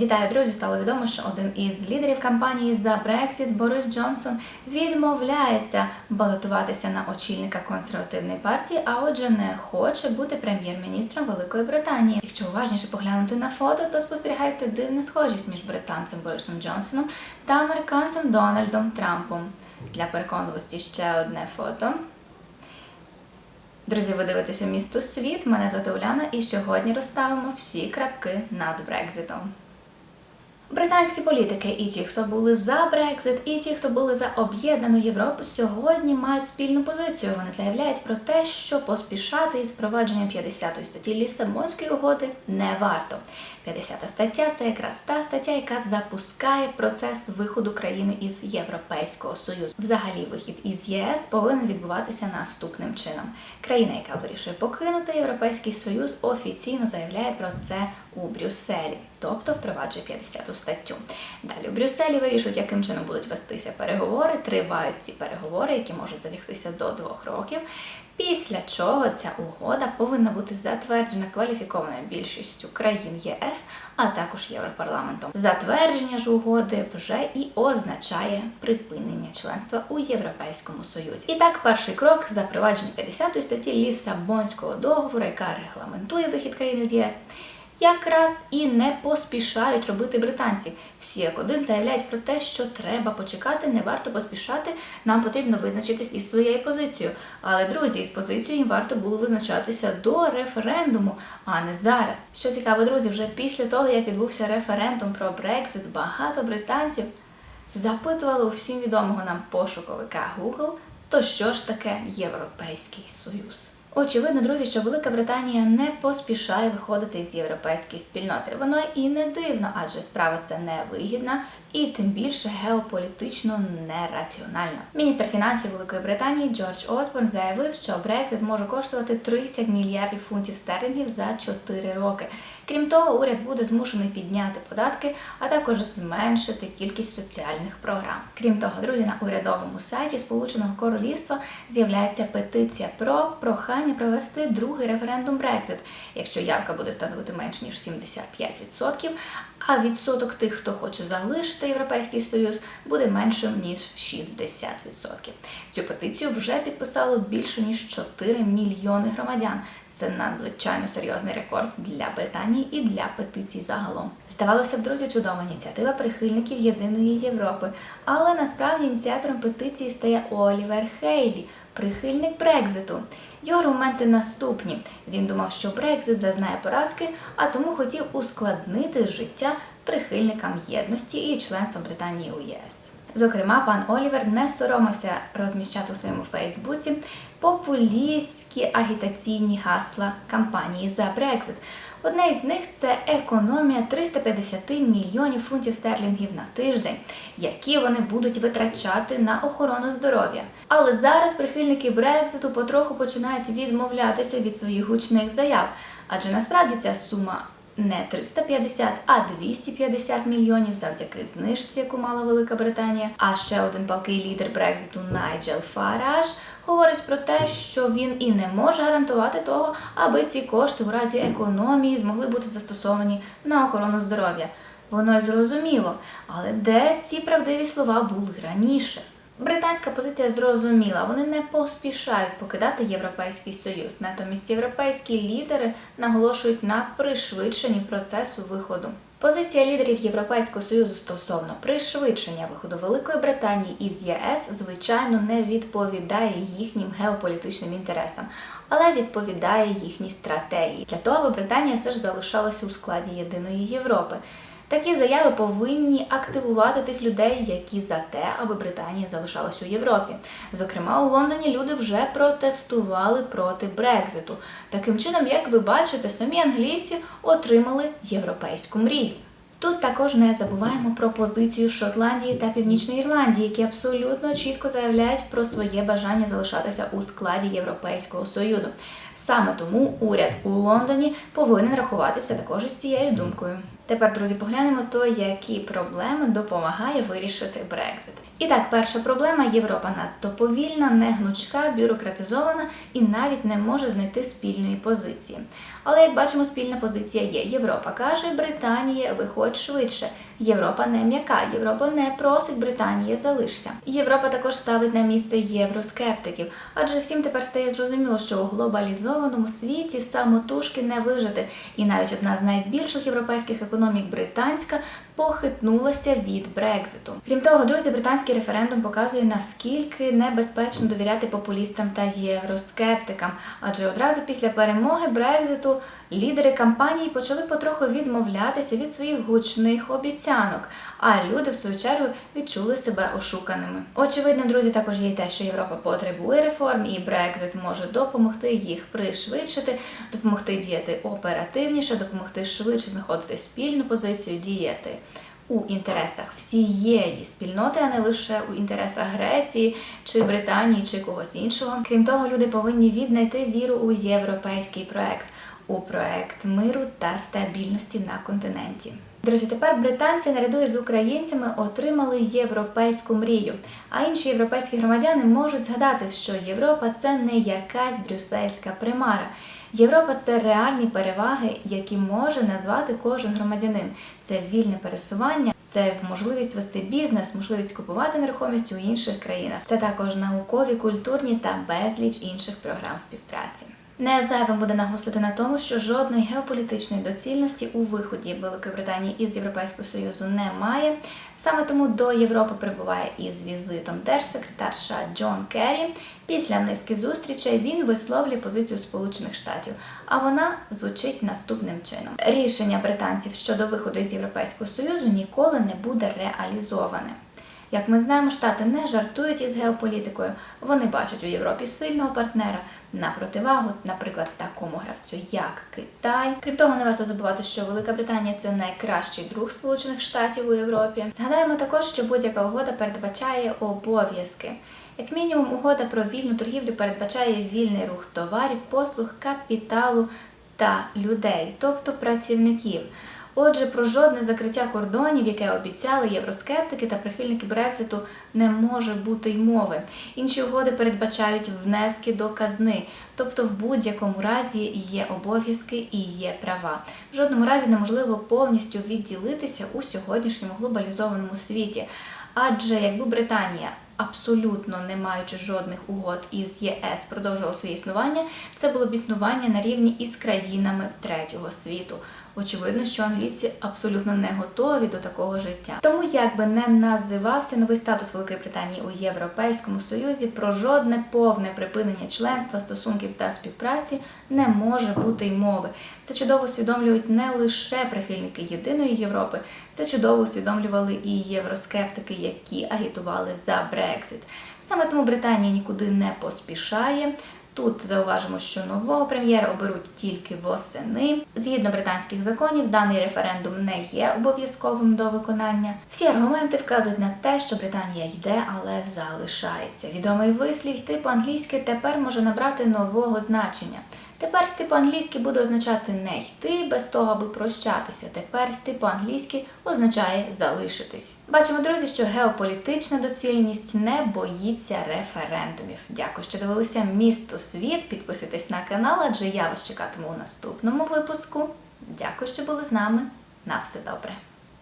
Вітаю, друзі! Стало відомо, що один із лідерів кампанії за Брексіт Борис Джонсон відмовляється балотуватися на очільника консервативної партії, а отже, не хоче бути прем'єр-міністром Великої Британії. Якщо уважніше поглянути на фото, то спостерігається дивна схожість між британцем Борисом Джонсоном та американцем Дональдом Трампом. Для переконливості ще одне фото. Друзі, ви дивитеся місто Світ. Мене звати Уляна, і сьогодні розставимо всі крапки над Брекзитом. Британські політики і ті, хто були за Брекзит, і ті, хто були за об'єднану Європу, сьогодні мають спільну позицію. Вони заявляють про те, що поспішати із впровадженням 50 статті Лісабонської угоди не варто. 50 стаття це якраз та стаття, яка запускає процес виходу країни із Європейського союзу. Взагалі, вихід із ЄС повинен відбуватися наступним чином. Країна, яка вирішує покинути Європейський Союз, офіційно заявляє про це у Брюсселі, тобто впроваджує 50 статтю. Далі у Брюсселі вирішують, яким чином будуть вестися переговори. Тривають ці переговори, які можуть затягтися до двох років. Після чого ця угода повинна бути затверджена кваліфікованою більшістю країн ЄС, а також Європарламентом. Затвердження ж угоди вже і означає припинення членства у Європейському Союзі. І так, перший крок запровадження 50 статті Лісабонського договору, яка регламентує вихід країни з ЄС якраз і не поспішають робити британці. Всі як один заявляють про те, що треба почекати, не варто поспішати. Нам потрібно визначитись із своєю позицією. Але друзі, із позицією їм варто було визначатися до референдуму, а не зараз. Що цікаво, друзі, вже після того як відбувся референдум про Брексит, багато британців запитували у всім відомого нам пошуковика Google, то що ж таке Європейський Союз. Очевидно, друзі, що Велика Британія не поспішає виходити з європейської спільноти. Воно і не дивно, адже справа це невигідна і тим більше геополітично нераціональна. Міністр фінансів Великої Британії Джордж Осборн заявив, що Брексит може коштувати 30 мільярдів фунтів стерлінгів за 4 роки. Крім того, уряд буде змушений підняти податки, а також зменшити кількість соціальних програм. Крім того, друзі, на урядовому сайті Сполученого Королівства з'являється петиція про прохання провести другий референдум Брексит, якщо явка буде становити менш ніж 75%, а відсоток тих, хто хоче залишити Європейський Союз, буде меншим ніж 60%. Цю петицію вже підписало більше ніж 4 мільйони громадян. Це надзвичайно серйозний рекорд для Британії і для петицій загалом. Здавалося б, друзі, чудова ініціатива прихильників єдиної Європи. Але насправді ініціатором петиції стає Олівер Хейлі, прихильник Брекзиту. Його аргументи наступні. Він думав, що Брекзит зазнає поразки, а тому хотів ускладнити життя прихильникам єдності і членства Британії у ЄС. Зокрема, пан Олівер не соромився розміщати у своєму Фейсбуці популістські агітаційні гасла кампанії за Брекзит. Одне із них це економія 350 мільйонів фунтів стерлінгів на тиждень, які вони будуть витрачати на охорону здоров'я. Але зараз прихильники Брекзиту потроху починають відмовлятися від своїх гучних заяв, адже насправді ця сума не 350, а 250 мільйонів завдяки знижці, яку мала Велика Британія. А ще один палкий лідер Брекзиту Найджел Фараш говорить про те, що він і не може гарантувати того, аби ці кошти у разі економії змогли бути застосовані на охорону здоров'я. Воно й зрозуміло, але де ці правдиві слова були раніше? Британська позиція зрозуміла, вони не поспішають покидати Європейський Союз. Натомість європейські лідери наголошують на пришвидшенні процесу виходу. Позиція лідерів Європейського союзу стосовно пришвидшення виходу Великої Британії із єС, звичайно, не відповідає їхнім геополітичним інтересам, але відповідає їхній стратегії для того, аби Британія все ж залишалася у складі єдиної Європи. Такі заяви повинні активувати тих людей, які за те, аби Британія залишалась у Європі. Зокрема, у Лондоні люди вже протестували проти Брекзиту. Таким чином, як ви бачите, самі англійці отримали європейську мрію. Тут також не забуваємо про позицію Шотландії та Північної Ірландії, які абсолютно чітко заявляють про своє бажання залишатися у складі Європейського союзу. Саме тому уряд у Лондоні повинен рахуватися також із цією думкою. Тепер, друзі, поглянемо то, які проблеми допомагає вирішити Брекзит. І так, перша проблема Європа надто повільна, негнучка, бюрократизована і навіть не може знайти спільної позиції. Але як бачимо, спільна позиція є. Європа каже, Британія, виходь швидше. Європа не м'яка, Європа не просить Британія залишся. Європа також ставить на місце євроскептиків, адже всім тепер стає зрозуміло, що у глобалізованому світі самотужки не вижити. І навіть одна з найбільших європейських економік британська похитнулася від Брекзиту. Крім того, друзі, британський референдум показує наскільки небезпечно довіряти популістам та євроскептикам, адже одразу після перемоги Брекзиту лідери кампанії почали потроху відмовлятися від своїх гучних обіцянок, а люди, в свою чергу, відчули себе ошуканими. Очевидно, друзі, також є й те, що Європа потребує реформ, і Брекзит може допомогти їх пришвидшити, допомогти діяти оперативніше, допомогти швидше знаходити спільну позицію, діяти. У інтересах всієї спільноти, а не лише у інтересах Греції чи Британії чи когось іншого. Крім того, люди повинні віднайти віру у європейський проект, у проект миру та стабільності на континенті. Друзі, тепер британці наряду із українцями отримали європейську мрію. А інші європейські громадяни можуть згадати, що Європа це не якась брюссельська примара. Європа це реальні переваги, які може назвати кожен громадянин. Це вільне пересування, це можливість вести бізнес, можливість купувати нерухомість у інших країнах. Це також наукові, культурні та безліч інших програм співпраці. Не зайвим буде наголосити на тому, що жодної геополітичної доцільності у виході Великої Британії із Європейського Союзу немає. Саме тому до Європи прибуває із візитом держсекретар США Джон Керрі. Після низки зустрічей він висловлює позицію Сполучених Штатів. А вона звучить наступним чином: рішення британців щодо виходу із Європейського Союзу ніколи не буде реалізоване. Як ми знаємо, штати не жартують із геополітикою. Вони бачать у Європі сильного партнера на противагу, наприклад, такому гравцю, як Китай. Крім того, не варто забувати, що Велика Британія це найкращий друг Сполучених Штатів у Європі. Згадаємо також, що будь-яка угода передбачає обов'язки. Як мінімум, угода про вільну торгівлю передбачає вільний рух товарів, послуг, капіталу та людей, тобто працівників. Отже, про жодне закриття кордонів, яке обіцяли євроскептики та прихильники Брекситу, не може бути й мови. Інші угоди передбачають внески до казни, тобто в будь-якому разі є обов'язки і є права. В жодному разі неможливо повністю відділитися у сьогоднішньому глобалізованому світі. Адже якби Британія абсолютно не маючи жодних угод із ЄС продовжувала своє існування, це було б існування на рівні із країнами третього світу. Очевидно, що англійці абсолютно не готові до такого життя. Тому, як би не називався новий статус Великої Британії у Європейському Союзі, про жодне повне припинення членства, стосунків та співпраці не може бути й мови. Це чудово усвідомлюють не лише прихильники єдиної Європи, це чудово усвідомлювали і євроскептики, які агітували за Брексит. Саме тому Британія нікуди не поспішає. Тут зауважимо, що нового прем'єра оберуть тільки восени. Згідно британських законів, даний референдум не є обов'язковим до виконання. Всі аргументи вказують на те, що Британія йде, але залишається. Відомий вислів йти по-англійськи тепер може набрати нового значення. Тепер йти по-англійськи буде означати не йти без того, аби прощатися. Тепер йти по-англійськи означає залишитись. Бачимо, друзі, що геополітична доцільність не боїться референдумів. Дякую, що дивилися місто світ. Підписуйтесь на канал, адже я вас чекатиму у наступному випуску. Дякую, що були з нами. На все добре.